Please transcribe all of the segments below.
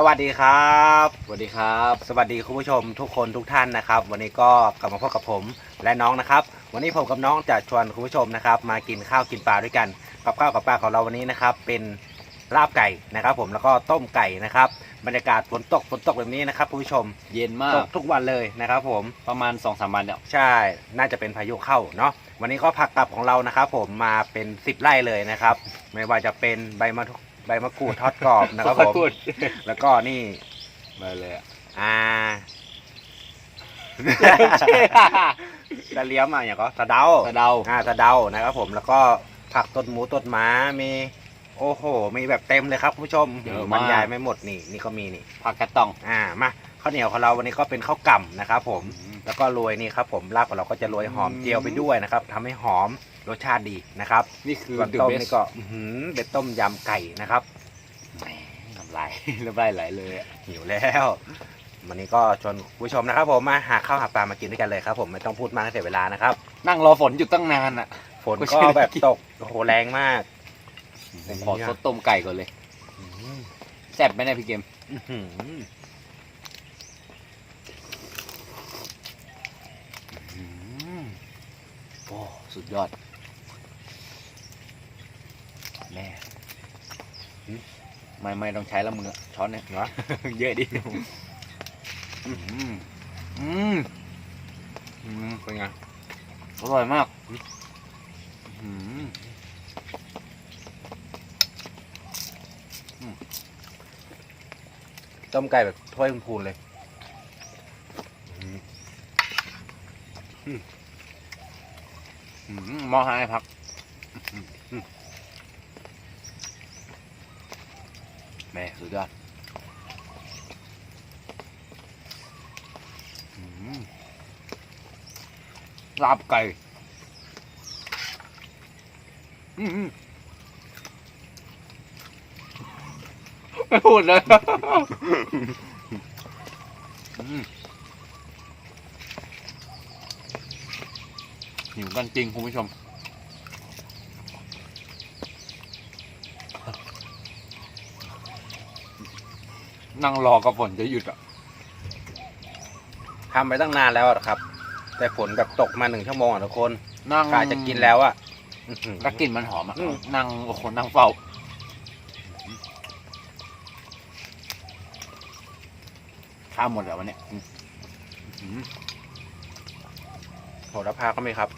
สวัสดีครับ สวัสดีครับ สวัสดีคุณผู้ชมทุกคนทุกท่านนะครับ วันนี้ก็กลับมาพบกับผมและน้องนะครับ วันนี้ผมกับน้องจะชวนคุณผู้ชมนะครับ มากินข้าวกินปลาด้วยกัน กับข้าวกับปลาของเราวันนี้นะครับ เป็นลาบไก่นะครับ ผมแล้วก็ต้มไก่นะครับ บรรยากาศฝนตกฝนตกแบบนี้นะครับคุณผู้ชมเย็นมาตกกทุกวันเลยนะครับ ผมประมาณ2อสามวันเนี่ยใช่น่าจะเป็นพายุเข้าเนาะวันนี้ก็ผักกลับของเรานะครับ ผมมาเป็นสิบไร่เลยนะครับ ไม่ว่าจะเป็นใบมะทุ ใบมะกรูดทอดกรอบนะครับผม พูดแล้วก็นี่ มาเลยอะอ่าตะเลี้ยมอะอย่างก็สะเดาสะเดาอ่าสะเดานะครับผมแล้วก็ผักต้นหมูต้นม้ามี โอ้โห มีแบบเต็มเลยครับคุณผู้ชมเยอะบรมารกยายไม่หมดนี่นี่ก็มีนี่ ผักกระตองอ่ามาข้าวเหนียวของเราวันนี้ก็เป็นข้าวกล่ำนะครับผม แล้วก็โรยนี่ครับผมลาบของเราก็จะโรยหอมเจียวไปด้วยนะครับทำให้หอมรสชาติดีนะครับนี่คือส่วนเดอะต้มเบสนี่ก็อื้อหือเป็นต้มยำไก่นะครับน้ำลายน้ำลายไหลเลยอะหิวแล้ว วันนี้ก็ชวนคุณผู้ชมนะครับ ผมมาหาข้าวหาปลามากินด้วยกันเลยครับ ผมไม่ต้องพูดมากให้เสียเวลานะครับ นั่งรอฝนอยู่ตั้งนานอะ ฝนก็ก็ใช่แบบตกโอ้โหแรงมากผมขอซดต้มไก่ก่อนเลยอื้อหือแซ่บไหมเนี่ยพี่เกมอื้อหือโอ้สุดยอด แม่ไม่ไม่ต้องใช้แล้วมึงอะช้อนเนี่ยเนาะเยอะดิอืมอืมอืมเป็นไงอร่อยมากอืมต้มไก่แบบถ้วยพูนๆเลยอื้ออืมหมอหายพัก ม่สุดยอดลาบไก่ไม่พูดเลยหิวกันจริงคุณผู้ชม นั่งรอกับฝนจะหยุดอะทำไปตั้งนานแล้วอะครับ แต่ฝนแบบตกมาหนึ่งชั่วโมงอะทุกคนนั่งกาจะกินแล้วอะอื้อหือ แล้วกลิ่นมันหอมอะอืม นั่งโอ้โหนั่งเฝ้าข้าวหมดแล้ววันเนี้ยอืมอืมโหระพาก็มีครับ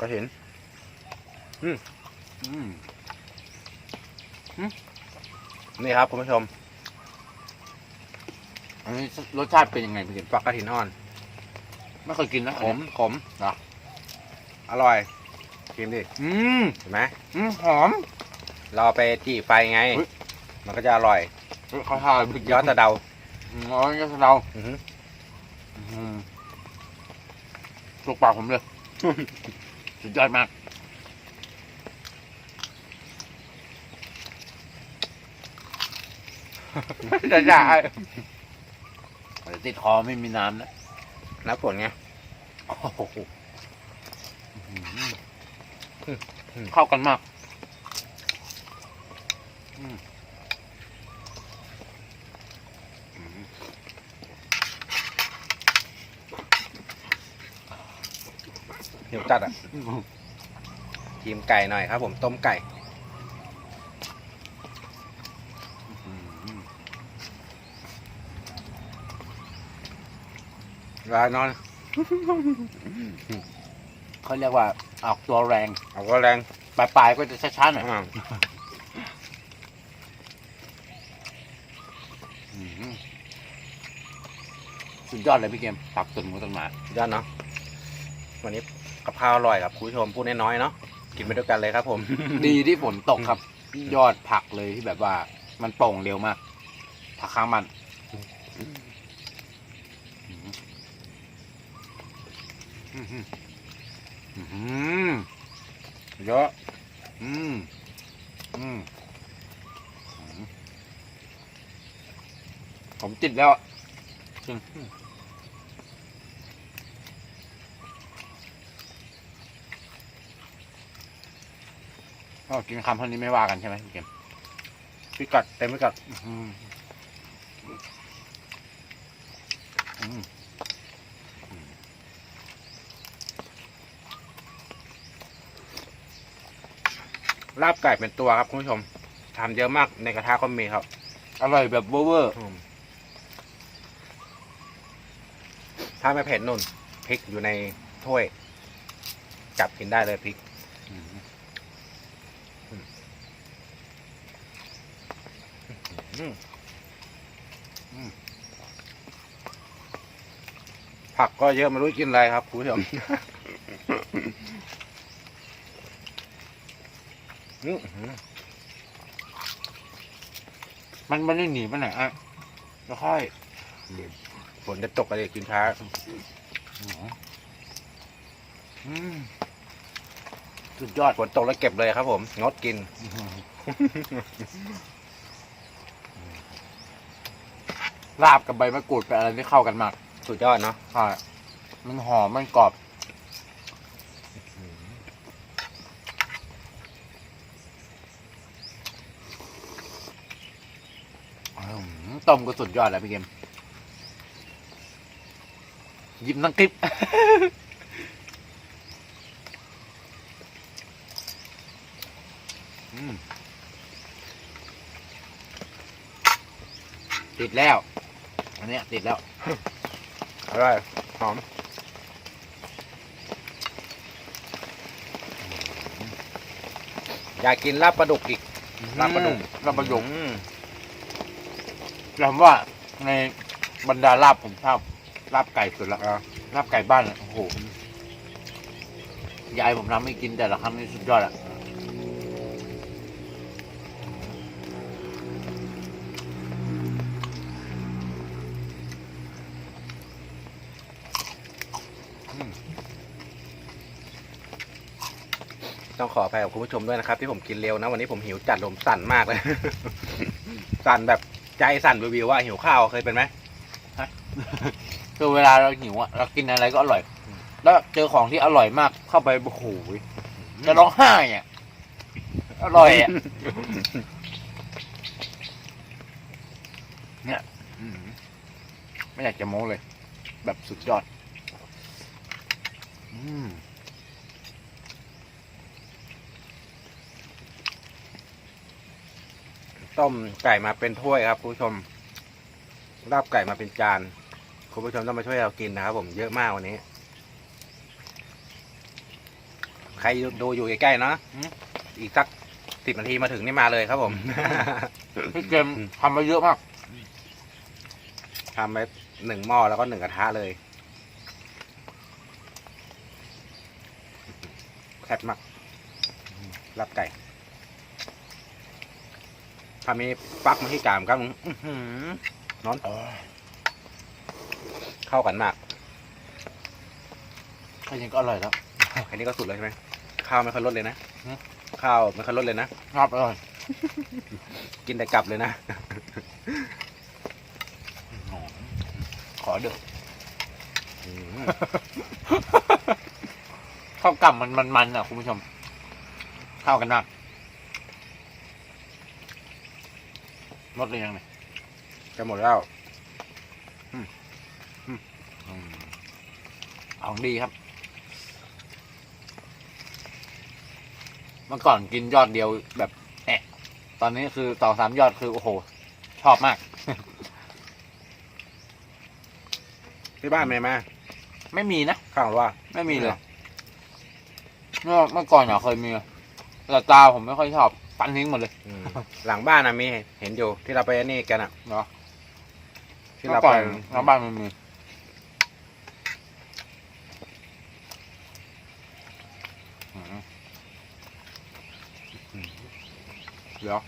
ก็เห็น อืม นี่ครับคุณผู้ชม อันนี้รสชาติเป็นยังไงพี่เกศฝักกระถินอ่อน ไม่เคยกินนะขมขมเหรออร่อยกินดิอืมเห็นไหมอืมหอม เราเอาไปจี่ไฟไง เฮ้ย มันก็จะอร่อยเฮ้ยเขาทานพี่ยอดตะเดาอืมอ๋อยอดสะเดาอื้อหืออืมถูกปากผมเลย สุดยอดมาก จะจ่ายแต่ติดคอไม่มีน้ำนะน้ำฝนไงโอ้โหเข้ากันมากอืมอืมหิวจัดอะทีมไก่หน่อยครับผมต้มไก่ รานอนเขาเรียกว่าออกตัวแรงเอาก็แรงปลายๆก็จะช้าๆหน่อยอ่าอืมสุดยอดเลยพี่เกมปักตุนหมูต้นหมายอดเนาะวันนี้กับข้าวอร่อยกับคุณผู้ชมพูดน้อยๆเนาะกินไปด้วยกันเลยครับผม ดีที่ฝนตกครับ ยอดผักเลยที่แบบว่า มันโป่งเร็วมากผักค้างมันอืมอืมอืม เยอะอืมอืมผมจิตแล้วจริงก็กินคำเท่านี้ไม่ว่ากันใช่ไหมพี่เกมพิกัดเต็มพิกัดอืม ลาบไก่เป็นตัวครับคุณผู้ชมทำเยอะมากในกระทะก็มีครับ อร่อยแบบเวอร์เวอร์ถ้าไม่เผ็ดนุ่นพริกอยู่ในถ้วย จับกินได้เลยพริกอืมอืมผักก็เยอะไม่รู้กินอะไรครับคุณผู้ชม อื้อหือมันไม่ได้หนีไปไหนอะแล้วค่อยฝนจะตกอะไรกินช้าอืมสุดยอดฝนตกแล้วเก็บเลยครับผม งดกิน ลาบกับใบมะกรูดเป็นอะไรที่เข้ากันมาก สุดยอดเนาะใช่มันหอมมันกรอบ อืม ต้มก็สุดยอดแล้วพี่เกมหยิบน้ำคลิปอืมติดแล้ว อันเนี้ยติดแล้ว อร่อยหอม อยากกินลาบปลาดุกอีกลาบปลาดุกลาบปลาดุก อืม ผมว่าในบรรดาลาบผมชอบลาบไก่สุดละอะลาบไก่บ้านอะโอ้โหยายผมทำให้กินแต่ละครั้งนี่สุดยอดอะอืมต้องขออภัยกับคุณผู้ชมด้วยนะครับ ที่ผมกินเร็วนะ วันนี้ผมหิวจัดลมสั่นมากเลย สั่นแบบ ใจสั่นวิวๆว่าหิวข้าวเคยเป็นไหมคือเวลาเราหิวอะเรากินอะไรก็อร่อย แล้วเจอของที่อร่อยมากเข้าไปโอ้โหจะร้องไห้อะอร่อยอะเนี่ยอืมไม่อยากจะโม้เลย แบบสุดยอด อืม ต้มไก่มาเป็นถ้วยครับคุณผู้ชมลาบไก่มาเป็นจานคุณผู้ชมต้องมาช่วยเรากินนะครับ ผมเยอะมากวันนี้ ใครดูอยู่ใกล้ๆเนาะอืมอีกสักสิบนาทีมาถึงนี่มาเลยครับผมพี่เกมทำมาเยอะมากทำไปหนึ่งหม้อแล้วก็หนึ่งกระทะเลยแซ่บมากลาบไก่ ถ้ามีปักมาที่กามครับอื้อหือนอนเข้ากันมากแค่นี้ก็อร่อยแล้วอันนี้ก็สุดเลยใช่ไหมข้าวไม่ค่อยลดเลยนะหือข้าวไม่ค่อยลดเลยนะครับอร่อยกินแต่กลับเลยนะ ขอเด้ออืมข้าวกล่ำมันมันมันอะคุณผู้ชม เข้ากันมาก หมดเลยยังไงจะหมดแล้วของดีครับ เมื่อก่อนกินยอดเดียวแบบแอะตอนนี้คือสองสามยอดคือโอ้โห ชอบมาก ที่บ้านมีไหมไม่มีนะ ข้าวหรือว่าไม่มีเลย เมื่อเมื่อก่อนอะเคยมี แต่ตาผมไม่ค่อยชอบ ปันทิ้งหมดเลย อืม หลังบ้านนะมีเห็นอยู่ที่เราไปนี่กันอะเนาะที่เมื่เราอก่อไปนน้ำบ้านมันมีอืมเดี๋ยว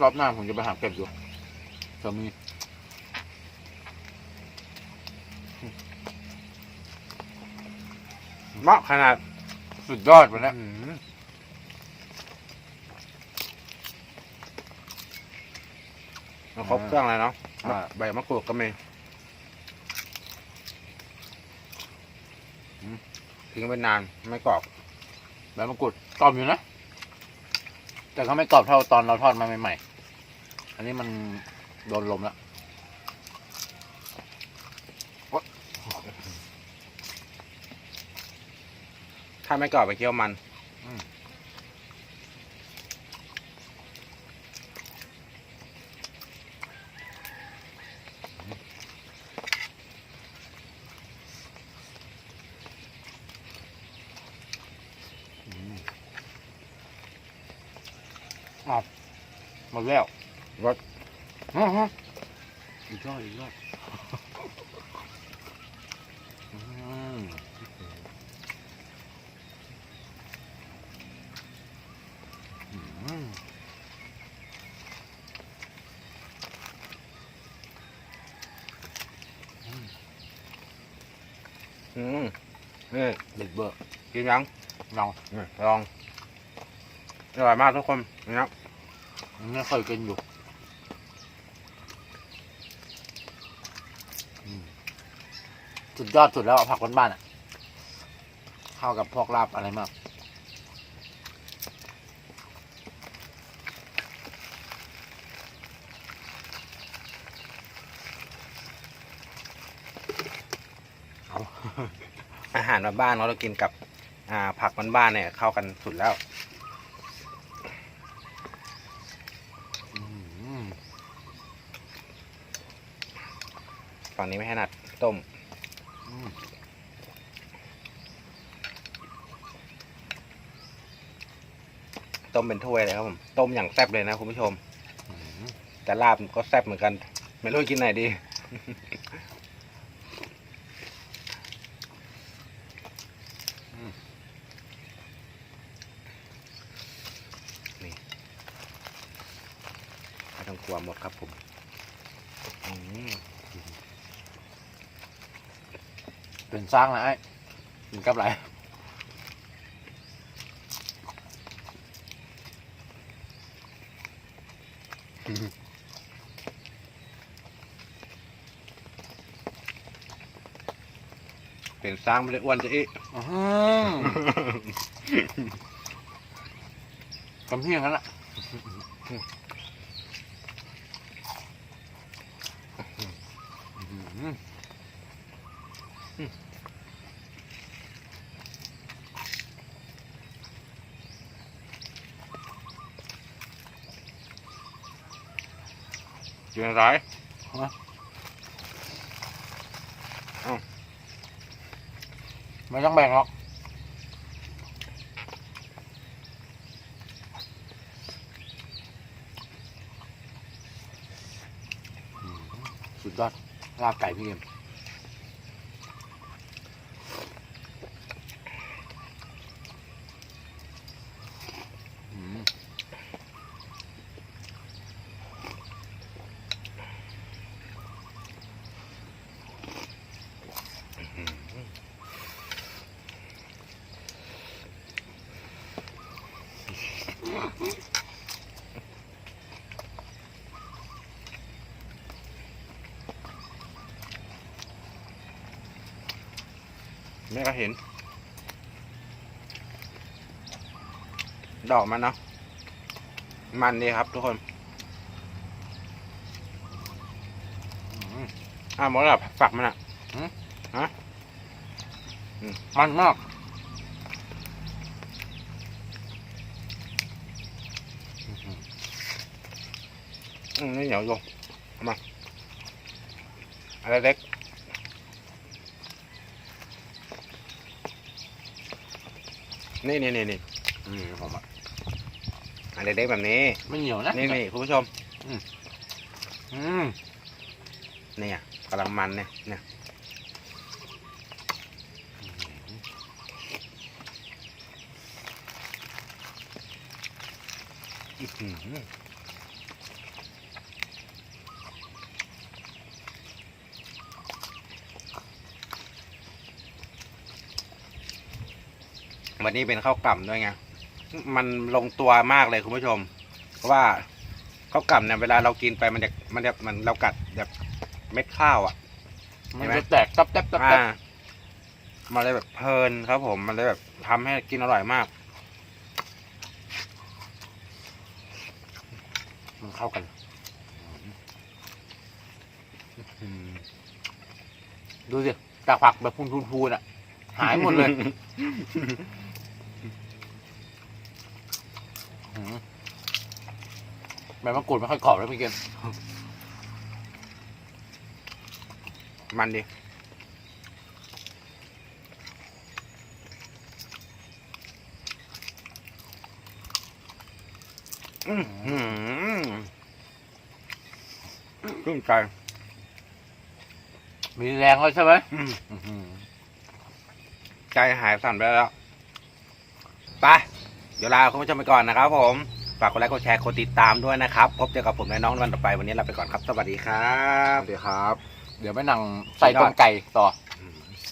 รอบหน้าผมจะไปหาเก็บดูจะมีเหมาะขนาดสุดยอดวันนี้อืม มันครบเครื่องเลยเนาะอ่า ใบมะกรูดก็มีอืมทิ้งไว้นานไม่กรอบใบมะกรูดกรอบอยู่นะ แต่เขาไม่กรอบเท่าตอนเราทอดมาใหม่ๆ อันนี้มันโดนลมแล้วถ้าไม่กรอบไปเคี่ยวมัน อืม อ้าวหมดแล้วรสอื้อหืออีกรอบอีกรอบอืมอืมอืมนี่เด็ดเบอร์กินยังลองนี่ลอง อร่อยมากทุกคนนะครับไม่เคยกินอยู่อืมสุดยอดสุดแล้วอะผักบ้านๆอะเข้ากับพวกลาบอะไรมากอาหารบ้านๆเรากินกับอ่าผักบ้านๆเนี่ยเข้ากันสุดแล้ว อืม ฝั่งนี้ไม่ถนัดต้มต้มเป็นถ้วยเลยครับผมต้มอย่างแซ่บเลยนะคุณผู้ชมอืมแต่ลาบก็แซ่บเหมือนกัน ไม่รู้กินไหนดี นี่ไม่ต้องกลัวหมดครับผมอืม เป็นสร้างนะไอ้กินกับอะไรเป็นสร้างไม่ได้อ้วนจะอีอื้อหือคำเพียงกันละอื้อหือกินอะไรไม่ ต้องแบ่งหรอกอื้อหือสุดยอดลาบไก่พี่เอ็มอืม แม่ก็เห็น ดอกมันเนาะมันดีครับทุกคนอ่าหมดแล้วฝักมันอะมันมากอืมนี่เหนียวอยู่เอามาอะไรเล็ก นี่นี่นี่นี่อืมผมอะอะไรเล็กแบบนี้ ไม่เหนียวนะ นี่นี่คุณผู้ชม อืมเนี่ยกำลังมันเนี่ยเนี่ยอื้อ วันนี้เป็นข้าวกล่ำด้วยไงมันลงตัวมากเลยคุณผู้ชม เพราะว่าข้าวกล่ำเนี่ยเวลาเรากินไปมันจะมันจะมันเรากัดแบบเม็ดข้าวอะมันเห็นไหมจะแตกตับแตบตับแตอ่าบมันเลยแบบเพลินครับผม มันเลยแบบทำให้กินอร่อยมาก มันเข้ากันอืมดูสิจากผักแบบพูนๆๆอะ หายหมดเลยอืม ใบมะกรูดไม่ค่อยกรอบเลยพี่เกณฑ์มันดิอืมอืมชื่นใจ มีแรงแล้วใช่ไหมอืมอื้อหือใจหายสั่นไปแล้วไป เดี๋ยวลาคุณผู้ชมไปก่อนนะครับผม ฝากกดไลค์กดแชร์กดติดตามด้วยนะครับ พบเจอกับผมและน้องในวันต่อไปวันนี้ลาไปก่อนครับ สวัสดีครับสวัสดีครับ เดี๋ยวไปนั่งใส่ต้มไก่ต่อ